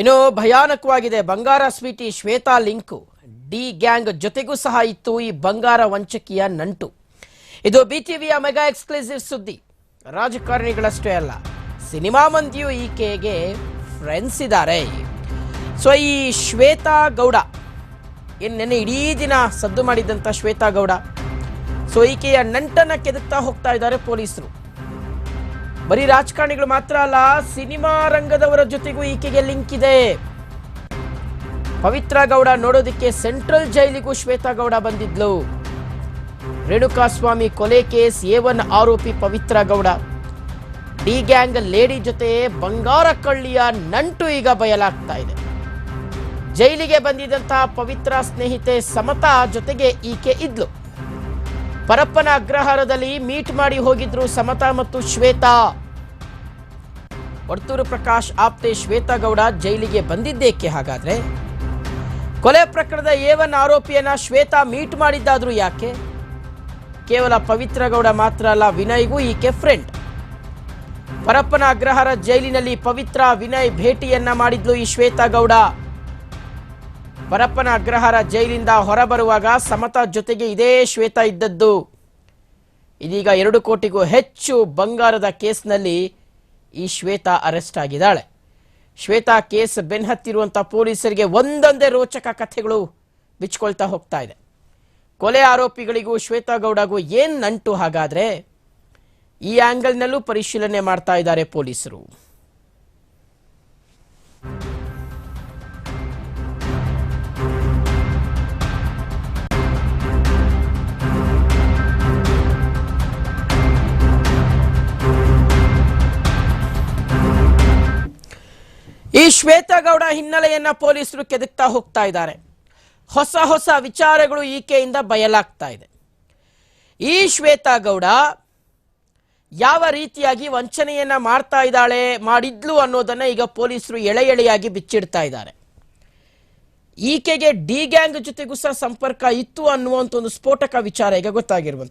ಇನ್ನು ಭಯಾನಕವಾಗಿದೆ. ಬಂಗಾರ Sweety Shwetha link D gang ಜೊತೆಗೂ ಸಹ ಇತ್ತು ಈ ಬಂಗಾರ ವಂಚಕಿಯ ನಂಟು. ಇದು ಬಿಟಿವಿಯ ಮೆಗಾ ಎಕ್ಸ್ಕ್ಲೂಸಿವ್ ಸುದ್ದಿ. ರಾಜಕಾರಣಿಗಳಷ್ಟೇ ಅಲ್ಲ, ಸಿನಿಮಾ ಮಂದಿಯು ಈಕೆಗೆ ಫ್ರೆಂಡ್ಸ್ ಇದ್ದಾರೆ. ಸೊ ಈ ಶ್ವೇತಾ ಗೌಡ ಏನು ನೆನ್ನೆ ಇಡೀ ದಿನ ಸದ್ದು ಮಾಡಿದಂಥ ಶ್ವೇತಾ ಗೌಡ. ಸೊ ಈಕೆಯ ನಂಟನ್ನು ಕೆದಕ್ತಾ ಹೋಗ್ತಾ ಇದ್ದಾರೆ ಪೊಲೀಸರು. ಬರೀ ರಾಜಕಾರಣಿಗಳು ಮಾತ್ರ ಅಲ್ಲ, ಸಿನಿಮಾ ರಂಗದವರ ಜೊತೆಗೂ ಈಕೆಗೆ ಲಿಂಕ್ ಇದೆ. ಪವಿತ್ರ ಗೌಡ ನೋಡೋದಕ್ಕೆ ಸೆಂಟ್ರಲ್ ಜೈಲಿಗೂ ಶ್ವೇತಾ ಗೌಡ ಬಂದಿದ್ಲು. ರೇಣುಕಾಸ್ವಾಮಿ ಕೊಲೆ ಕೇಸ್ ಎ ಒನ್ ಆರೋಪಿ Pavithra Gowda. D gang lady ಜೊತೆ ಬಂಗಾರ ಕಳ್ಳಿಯ ನಂಟು ಈಗ ಬಯಲಾಗ್ತಾ ಇದೆ. ಜೈಲಿಗೆ ಬಂದಿದ್ದಂತಹ ಪವಿತ್ರ ಸ್ನೇಹಿತೆ ಸಮತಾ ಜೊತೆಗೆ ಈಕೆ ಇದ್ಲು. ಪರಪ್ಪನ ಅಗ್ರಹಾರದಲ್ಲಿ ಮೀಟ್ ಮಾಡಿ ಹೋಗಿದ್ರು ಸಮತಾ ಮತ್ತು ಶ್ವೇತಾ. ವರ್ತೂರು ಪ್ರಕಾಶ್ ಆಪ್ತೆ ಶ್ವೇತಾ ಗೌಡ ಜೈಲಿಗೆ ಬಂದಿದ್ದೇಕೆ ಹಾಗಾದ್ರೆ? ಕೊಲೆ ಪ್ರಕರಣದ ಏವನ್ ಆರೋಪಿಯನ್ನ ಶ್ವೇತಾ ಮೀಟ್ ಮಾಡಿದ್ದಾದ್ರೂ ಯಾಕೆ? ಕೇವಲ ಪವಿತ್ರ ಗೌಡ ಮಾತ್ರ ಅಲ್ಲ, ವಿನಯ್ಗೂ ಈಕೆ ಫ್ರೆಂಡ್ ಪರಪ್ಪನ ಅಗ್ರಹಾರ ಜೈಲಿನಲ್ಲಿ ಪವಿತ್ರ ವಿನಯ್ ಭೇಟಿಯನ್ನ ಮಾಡಿದ್ಲು ಈ ಶ್ವೇತಾ ಗೌಡ ಪರಪ್ಪನ ಅಗ್ರಹಾರ ಜೈಲಿಂದ ಹೊರಬರುವಾಗ ಸಮತಾ ಜೊತೆಗೆ ಇದೇ ಶ್ವೇತ ಇದ್ದದ್ದು. ಇದೀಗ ಎರಡು ಕೋಟಿಗೂ ಹೆಚ್ಚು ಬಂಗಾರದ ಕೇಸ್ನಲ್ಲಿ ಈ ಶ್ವೇತಾ ಅರೆಸ್ಟ್ ಆಗಿದ್ದಾಳೆ. ಶ್ವೇತಾ ಕೇಸ್ ಬೆನ್ಹತ್ತಿರುವಂಥ ಪೊಲೀಸರಿಗೆ ಒಂದೊಂದೇ ರೋಚಕ ಕಥೆಗಳು ಬಿಚ್ಕೊಳ್ತಾ ಹೋಗ್ತಾ ಇದೆ. ಕೊಲೆ ಆರೋಪಿಗಳಿಗೂ ಶ್ವೇತಾ ಗೌಡಗೂ ಏನ್ ನಂಟು ಹಾಗಾದ್ರೆ? ಈ ಆಂಗಲ್ನಲ್ಲೂ ಪರಿಶೀಲನೆ ಮಾಡ್ತಾ ಇದ್ದಾರೆ ಪೊಲೀಸರು. ಈ ಶ್ವೇತಗೌಡ ಹಿನ್ನೆಲೆಯನ್ನ ಪೊಲೀಸರು ಕೆದಕ್ತಾ ಹೋಗ್ತಾ ಇದ್ದಾರೆ. ಹೊಸ ಹೊಸ ವಿಚಾರಗಳು ಈಕೆಯಿಂದ ಬಯಲಾಗ್ತಾ ಇದೆ. ಈ ಶ್ವೇತಗೌಡ ಯಾವ ರೀತಿಯಾಗಿ ವಂಚನೆಯನ್ನ ಮಾಡ್ತಾ ಇದ್ದಾಳೆ, ಮಾಡಿದ್ಲು ಅನ್ನೋದನ್ನ ಈಗ ಪೊಲೀಸರು ಎಳೆ ಎಳೆಯಾಗಿ ಬಿಚ್ಚಿಡ್ತಾ ಇದ್ದಾರೆ. ಈಕೆಗೆ ಡಿ ಗ್ಯಾಂಗ್ ಜೊತೆಗೂ ಸಹ ಸಂಪರ್ಕ ಇತ್ತು ಅನ್ನುವಂಥ ಒಂದು ಸ್ಫೋಟಕ ವಿಚಾರ ಈಗ ಗೊತ್ತಾಗಿರುವಂತ